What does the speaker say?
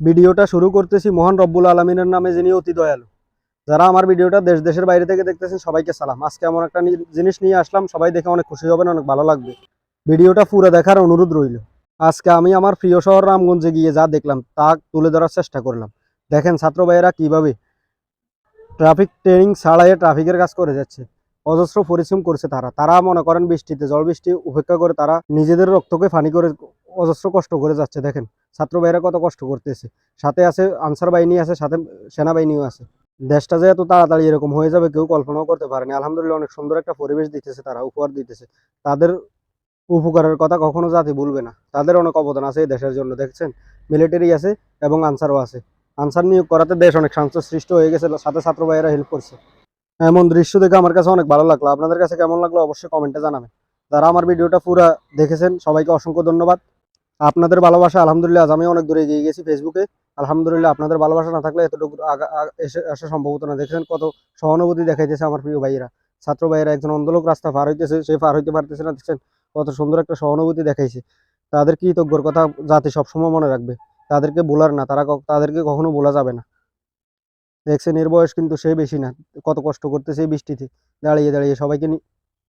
ভিডিওটা শুরু করতেছি মহান রব্বুল আলমিনের নামে, যিনি অতি দয়ালু। যারা আমার ভিডিওটা দেশ, দেশের বাইরে থেকে দেখতেছেন, সবাইকে সালাম। আজকে এমন একটা জিনিস নিয়ে আসলাম, সবাই দেখে অনেক খুশি হবেন, অনেক ভালো লাগবে। ভিডিওটা পুরো দেখার অনুরোধ রইল। আজকে আমি আমার প্রিয় শহর রামগঞ্জে গিয়ে যা দেখলাম, তা তুলে ধরার চেষ্টা করলাম। দেখেন ছাত্র ভাইয়েরা কীভাবে ট্রাফিক ট্রেনিং ছাড়াই ট্রাফিকের কাজ করে যাচ্ছে। অজস্র পরিশ্রম করছে তারা। তারা মনে করেন বৃষ্টিতে জল বৃষ্টি উপেক্ষা করে তারা নিজেদের রক্তকে ফানি করে অজস্র কষ্ট করে যাচ্ছে, দেখেন। ছাত্র ভাইয়েরা কত কষ্ট করতেছে। সাথে আছে আনসার বাহিনী আছে, সাথে সেনাবাহিনীও আছে। দেশটা যে এত তাড়াতাড়ি এরকম হয়ে যাবে, কেউ কল্পনাও করতে পারেনি। আলহামদুলিল্লাহ অনেক সুন্দর একটা পরিবেশ দিতেছে তারা, উপহার দিতেছে। তাদের উপকারের কথা কখনো জাতি ভুলবে না। তাদের অনেক অবদান আছে এই দেশের জন্য, দেখছেন? মিলিটারি আছে এবং আনসারও আছে। আনসার নিয়োগ করাতে দেশ অনেক শান্ত সৃষ্টি হয়ে গেছে, সাথে ছাত্র ভাইয়েরা হেল্প করছে। এমন দৃশ্য দেখে আমার কাছে অনেক ভালো লাগল। আপনাদের কাছে কেমন লাগল অবশ্যই কমেন্টে জানাবেন। যারা আমার ভিডিওটা পুরো দেখেছেন, সবাইকে অসংখ্য ধন্যবাদ। আপনাদের ভালোবাসা, আলহামদুলিল্লাহ, আজ আমি অনেক দূরে এগিয়ে গেছি ফেসবুকে আলহামদুলিল্লাহ, আপনাদের ভালোবাসা না থাকলে এতটুকু এসে, আসা সম্ভব হতো না। দেখেছেন কত সহানুভূতি দেখাইতেছে আমার প্রিয় ভাইয়েরা। ছাত্র ভাইয়েরা, একজন অন্ধলোক রাস্তা পার হইতেছে, সে পার হইতে পারতেছে না। দেখছেন কত সুন্দর একটা সহানুভূতি দেখাইছে। তাদের কৃতজ্ঞর কথা জাতি সবসময় মনে রাখবে। তাদেরকে বলার না, তারা তাদেরকে কখনো বলা যাবে না। দেখছেন এর বয়স কিন্তু সে বেশি না। কত কষ্ট করতেছে বৃষ্টিতে। দাঁড়িয়ে দাঁড়িয়ে সবাইকে